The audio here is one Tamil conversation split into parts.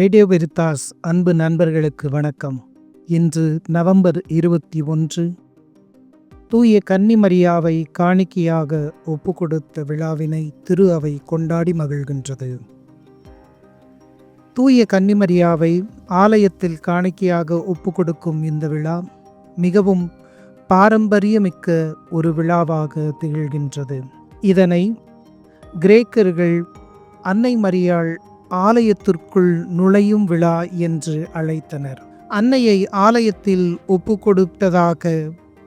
ரேடியோ வெரித்தாஸ் அன்பு நண்பர்களுக்கு வணக்கம். இன்று நவம்பர் இருபத்தி ஒன்று. தூய கன்னிமரியாவை காணிக்கையாக ஒப்பு கொடுத்த விழாவினை திரு அவை கொண்டாடி மகிழ்கின்றது. தூய கன்னிமரியாவை ஆலயத்தில் காணிக்கையாக ஒப்பு கொடுக்கும் இந்த விழா மிகவும் பாரம்பரியமிக்க ஒரு விழாவாக திகழ்கின்றது. இதனை கிரேக்கர்கள் அன்னை மரியாள் ஆலயத்திற்குள் நுழையும் விழா என்று அழைத்தனர். அன்னையை ஆலயத்தில் ஒப்பு கொடுத்ததாக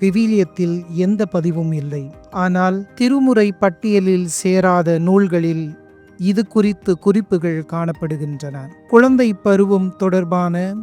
விவிலியத்தில் எந்த பதிவும் இல்லை. ஆனால் திருமுறை பட்டியலில் சேராத நூல்களில் இது குறித்து குறிப்புகள் காணப்படுகின்றன. குழந்தை பருவம் தொடர்பான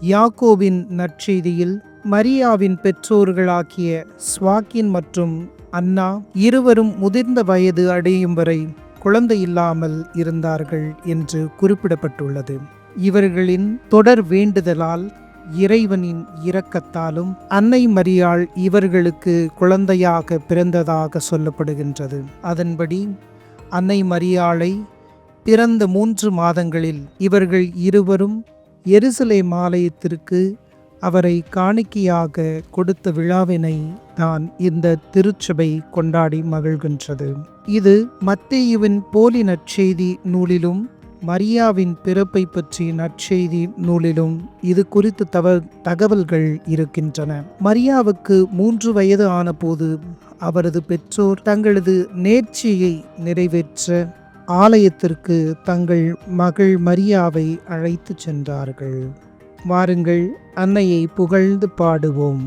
யாக்கோவின் நற்செய்தியில் மரியாவின் பெற்றோர்களாகிய ஸ்வாக்கின் மற்றும் அன்னா இருவரும் முதிர்ந்த வயது அடையும் வரை குழந்தை இல்லாமல் இருந்தார்கள் என்று குறிப்பிடப்பட்டுள்ளது. இவர்களின் தொடர் வேண்டுதலால் இறைவனின் இரக்கத்தாலும் அன்னை மரியாள் இவர்களுக்கு குழந்தையாக பிறந்ததாக சொல்லப்படுகின்றது. அதன்படி அன்னை மரியாளை பிறந்த மூன்று மாதங்களில் இவர்கள் இருவரும் எருசலேம் ஆலயத்திற்கு அவரை காணிக்கையாக கொடுத்த விழாவினை தான் இந்த திருச்சபை கொண்டாடி மகிழ்கின்றது. இது மத்தேயுவின் போலி நற்செய்தி நூலிலும் மரியாவின் பிறப்பை பற்றி நற்செய்தி நூலிலும் இது குறித்து தவ தகவல்கள் இருக்கின்றன. மரியாவுக்கு மூன்று வயது ஆனபோது அவரது பெற்றோர் தங்களது நேர்ச்சியை நிறைவேற்ற ஆலயத்திற்கு தங்கள் மகள் மரியாவை அழைத்து சென்றார்கள். வாருங்கள். அன்னையை புகழ்ந்து பாடுவோம்.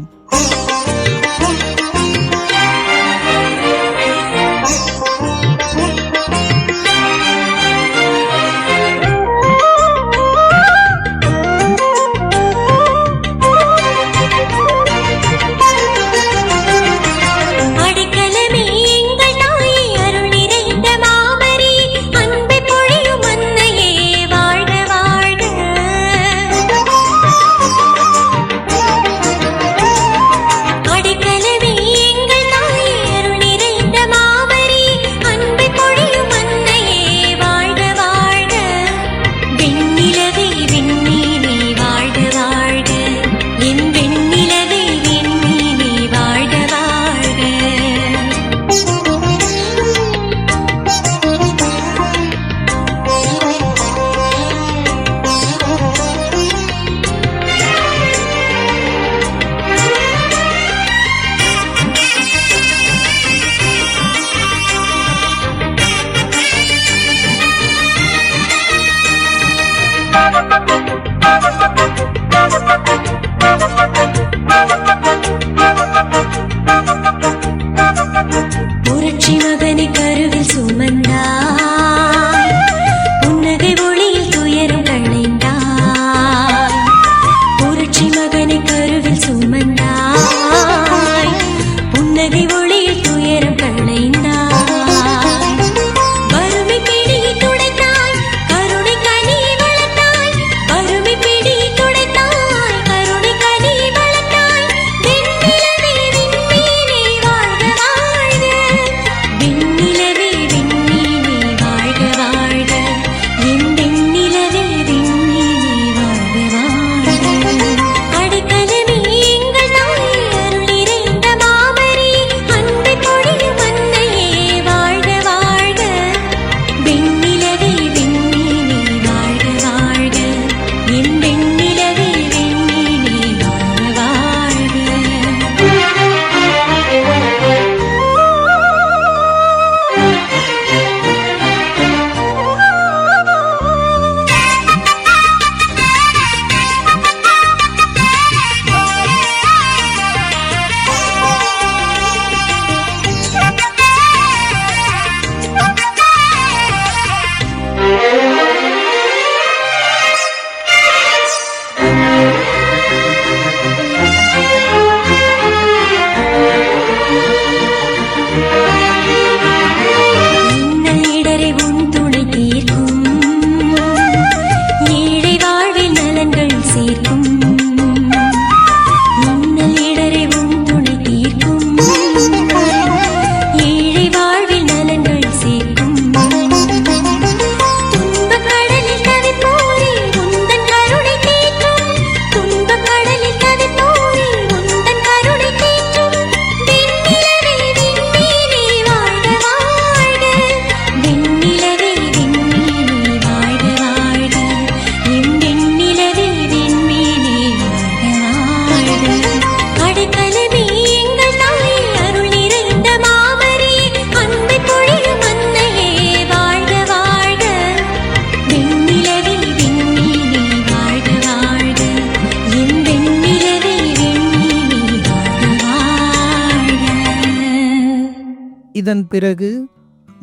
இதன் பிறகு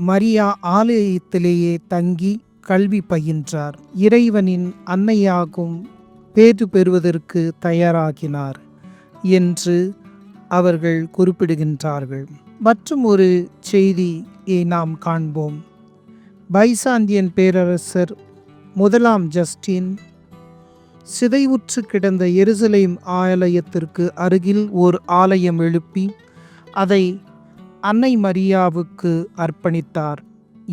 மரியா ஆலயத்திலேயே தங்கி கல்வி பயின்றார். இறைவனின் அன்னையாகும் பேறு பெறுவதற்கு தயாராகினார் என்று அவர்கள் குறிப்பிடுகின்றார்கள். மற்றும் ஒரு செய்தியை நாம் காண்போம். பைசாந்தியன் பேரரசர் முதலாம் ஜஸ்டின் சிதைவுற்று கிடந்த எருசலேம் ஆலயத்திற்கு அருகில் ஓர் ஆலயம் எழுப்பி அதை அன்னை மரியாவுக்கு அர்ப்பணித்தார்.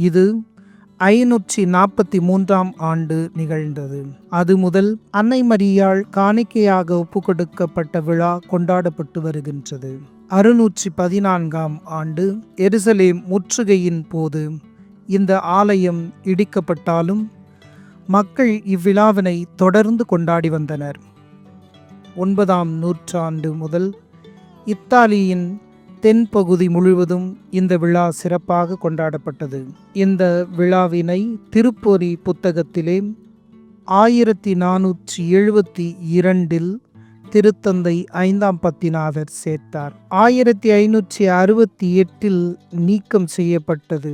இது ஐநூற்றி நாற்பத்தி மூன்றாம் ஆண்டு நிகழ்ந்தது. அது முதல் அன்னை மரியாள் காணிக்கையாக ஒப்புக்கொடுக்கப்பட்ட விழா கொண்டாடப்பட்டு வருகின்றது. அறுநூற்றி பதினான்காம் ஆண்டு எருசலேம் முற்றுகையின் போது இந்த ஆலயம் இடிக்கப்பட்டாலும் மக்கள் இவ்விழாவினை தொடர்ந்து கொண்டாடி வந்தனர். ஒன்பதாம் நூற்றாண்டு முதல் இத்தாலியின் தென்பகுதி முழுவதும் இந்த விழா சிறப்பாக கொண்டாடப்பட்டது. இந்த விழாவினை திருப்பொறி புத்தகத்திலே ஆயிரத்தி நானூற்றி எழுபத்தி இரண்டில் திருத்தந்தை ஐந்தாம் பத்தினாவர் சேர்த்தார். ஆயிரத்தி ஐநூற்றி அறுபத்தி எட்டில் நீக்கம் செய்யப்பட்டது.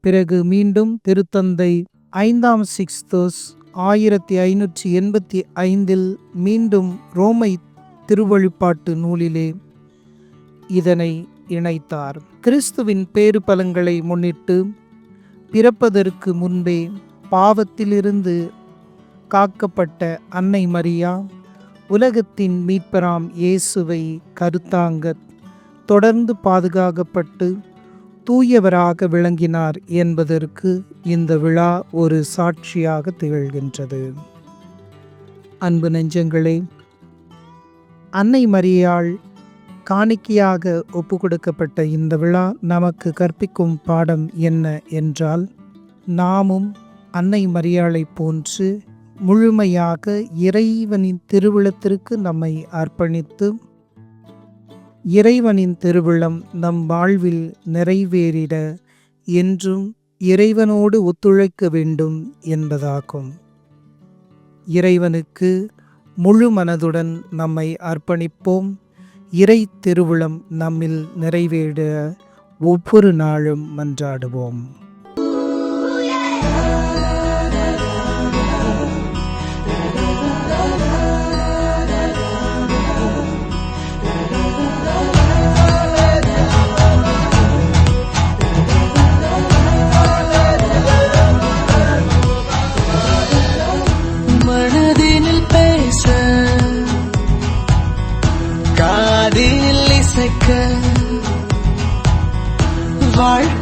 பிறகு மீண்டும் திருத்தந்தை ஐந்தாம் சிக்ஸ்தோஸ் ஆயிரத்தி ஐநூற்றி எண்பத்தி ஐந்தில் மீண்டும் ரோமை திருவழிப்பாட்டு நூலிலே இதனை இணைத்தார். கிறிஸ்துவின் பேறு பலங்களை முன்னிட்டு பிறப்பதற்கு முன்பே பாவத்திலிருந்து காக்கப்பட்ட அன்னை மரியா உலகத்தின் மீட்பராம் இயேசுவை கருத்தாங்க தொடர்ந்து பாதுகாக்கப்பட்டு தூயவராக விளங்கினார் என்பதற்கு இந்த விழா ஒரு சாட்சியாக திகழ்கின்றது. அன்பு நெஞ்சங்களே அன்னை மரியாள் காணிக்கையாக ஒப்பு கொடுக்கப்பட்ட இந்த விழா நமக்கு கற்பிக்கும் பாடம் என்ன என்றால் நாமும் அன்னை மரியாளை போன்று முழுமையாக இறைவனின் திருவிழத்திற்கு நம்மை அர்ப்பணித்து இறைவனின் திருவிழம் நம் வாழ்வில் நிறைவேறிட என்றும் இறைவனோடு ஒத்துழைக்க வேண்டும் என்பதாகும். இறைவனுக்கு முழு மனதுடன் நம்மை அர்ப்பணிப்போம். இறை திருவிழம் நம்மில் நிறைவேற ஒவ்வொரு நாளும் மன்றாடுவோம். var